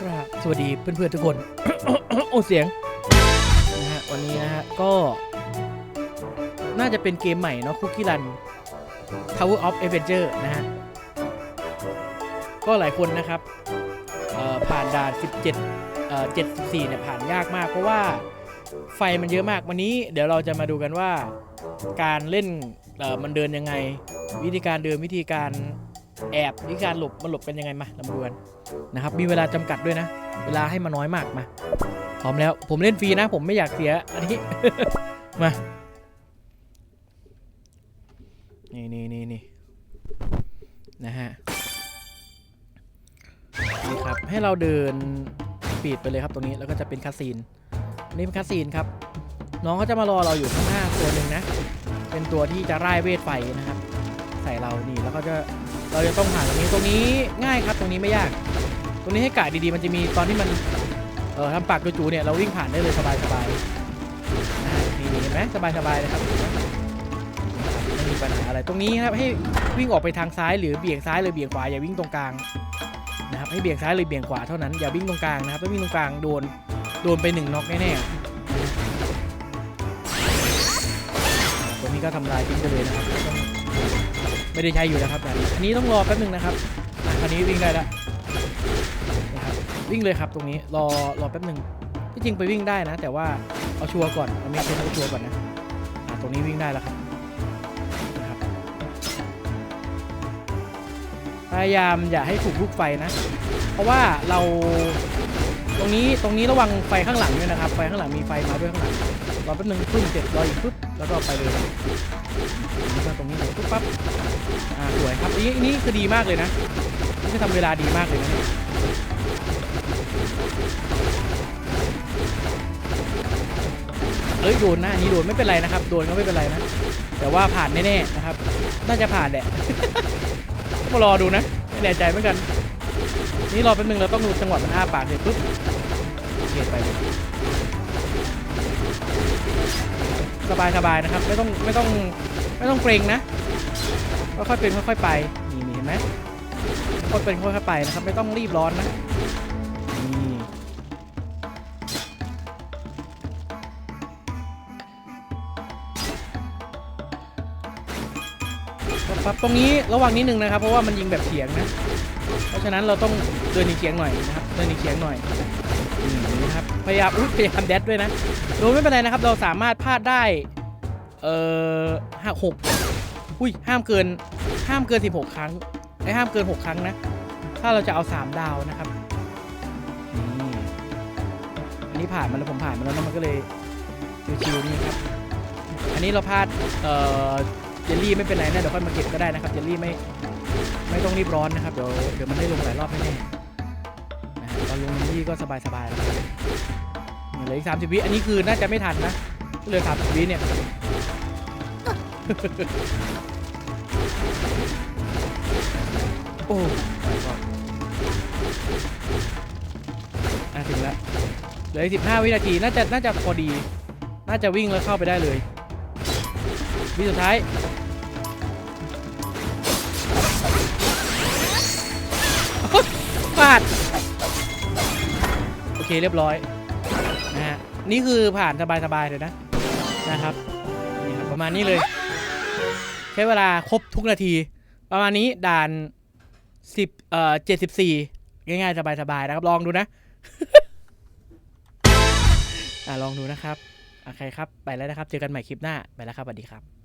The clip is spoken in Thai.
กราบสวัสดีเพื่อนๆทุกคน โอ้เสียงนะฮะวันนี้นะฮะก็ น่าจะเป็นเกมใหม่เนาะคุกกี้รัน Tower of Adventure นะฮะ ก็หลายคนนะครับผ่านด่าน 17เอ่อ74เนี่ยผ่านยากมาก เพราะว่าไฟมันเยอะมากวันนี้ เดี๋ยวเราจะมาดูกันว่าการเล่นมันเดินยังไง วิธีการเดินวิธีการ แอบวิธีการหลบมันหลบเป็นยังไงมาเรามาดูกันนะครับมีเวลาจำกัดด้วยนะ เวลาให้มาน้อยมากมาพร้อมแล้วผมเล่นฟรีนะ ผมไม่อยากเสียอันนี้มานี่นี่นี่นี่นะฮะนี่ครับให้เราเดินปีดไปเลยครับตรงนี้แล้วก็จะเป็นคาซีนนี่เป็นคาซีนครับ น้องเขาจะมารอเราอยู่ข้างหน้าตัวหนึ่งนะ เป็นตัวที่จะร่เวทไฟนะครับ ใส่เรานี่แล้วก็จะ เราจะต้องหาตรงนี้ตรงนี้ง่ายครับตรงนี้ไม่ยาก ตรงนี้ให้กะดีๆมันจะมีตอนที่มันเอ่อทำปากจู่ๆเนี่ยเราวิ่งผ่านได้เลยสบายๆนี่เห็นไหมสบายๆเลยครับไมไม่มีปัญหาอะไรตรงนี้นะครับให้วิ่งออกไปทางซ้ายหรือเบี่ยงซ้ายหรือเบี่ยงขวาอย่าวิ่งตรงกลางนะครับให้เบี่ยงซ้ายหรือเบี่ยงขวาเท่านั้นอย่าวิ่งตรงกลางนะครับถ้าวิ่งตรงกลางโดนโดนไปหนึ่งน็อกแน่ๆตรงนี้ก็ทำลายทิ้งไปเลยนะครับ ไม่ได้ใช้อยู่แล้วครับแต่อันนี้ต้องรอแป๊บนึงนะครับอะคราวนี้วิ่งได้แล้วนะครับวิ่งเลยครับตรงนี้รอรอแป๊บนึงที่จริงไปวิ่งได้นะ แต่ว่าเอาชัวร์ก่อนเอาเมคเชนเอาชัวร์ก่อนนะตรงนี้วิ่งได้แล้วครับนะครับพยายามอย่าให้ถูกลูกไฟนะ เพราะว่าเรา ตรงนี้ตรงนี้ระวังไฟข้างหลังด้วยนะครับไฟข้างหลังมีไฟมาด้วยข้างหลังรอแป๊บนึงพึ่งเสร็จรออีกปุ๊บแล้วก็ไปเลยนี่ก็ตรงนี้เลยปุ๊บปั๊บอ่าสวยครับนนี้อันนี้คือดีมากเลยนะนี่จะทำเวลาดีมากเลยนะเอ้ยโดนนะอันนี้โดนไม่เป็นไรนะครับโดนก็ไม่เป็นไรนะแต่ว่าผ่านแน่ๆนะครับ น่าจะผ่านแหละก็มารอดูนะไม่แน่ใจเหมือนกัน นี่รอแป๊บนึงเราต้องดูจังหวะมันอ้าปากเสร็จปุ๊บ โอเคไปเลยสบายสบายๆนะครับ ไม่ต้องไม่ต้องไม่ต้องเกรงนะค่อยๆเป็นค่อยๆไปนี่มีเห็นไหมค่อยๆเป็นค่อยๆไปนะครับ ไม่ต้องรีบร้อนนะนี่ครับตรงนี้ระวังนิดนึงนะครับ เพราะว่ามันยิงแบบเฉียงนะ เพราะฉะนั้นเราต้องเดินอีกเฉียงหน่อยนะครับเดินอีกเฉียงหน่อยนี่นะครับพยายามอุ๊ยพยายามแดดด้วยนะโดยไม่เป็นไรนะครับ เราสามารถพลาดได้เอ่อห้าหกอุ้ยห้ามเกินห้ามเกิน 16 ครั้งไอ้ห้ามเกิน 6 ครั้งนะ ถ้าเราจะเอา 3 ดาวนะครับนี่อันนี้ผ่านมาแล้วผมผ่านมาแล้วนะมันก็เลยชิวๆนี่ครับอันนี้เราพลาดเอ่อเจลลี่ไม่เป็นไรนะเดี๋ยวค่อยมาเก็บก็ได้นะครับเจลลี่ไม่ ไม่ต้องรีบร้อนนะครับ เดี๋ยวเดี๋ยวมันได้ลงหลายรอบแน่ๆนะฮะตอนลงเจลลี่ก็สบายๆแล้วเหลืออีกสามสิบวิอันนี้คือน่าจะไม่ทันนะเหลือสามสิบวิเนี่ยโอ้ไปก่อนอะถึงแล้วเหลืออีกสิบห้าวินาทีน่าจะน่าจะพอดี น่าจะวิ่งแล้วเข้าไปได้เลยวิสุดท้าย พลาด โอเคเรียบร้อยนะฮะนี่คือผ่านสบายๆเลยนะนะครับนี่ครับ ประมาณนี้เลย ใช้เวลาครบทุกนาที ประมาณนี้ด่าน10เอ่อ74ง่ายๆ สบายๆนะครับ ลองดูนะ อะลองดูนะครับ โอเคครับ ไปแล้วนะครับ เจอกันใหม่คลิปหน้า ไปแล้วครับ สวัสดีครับ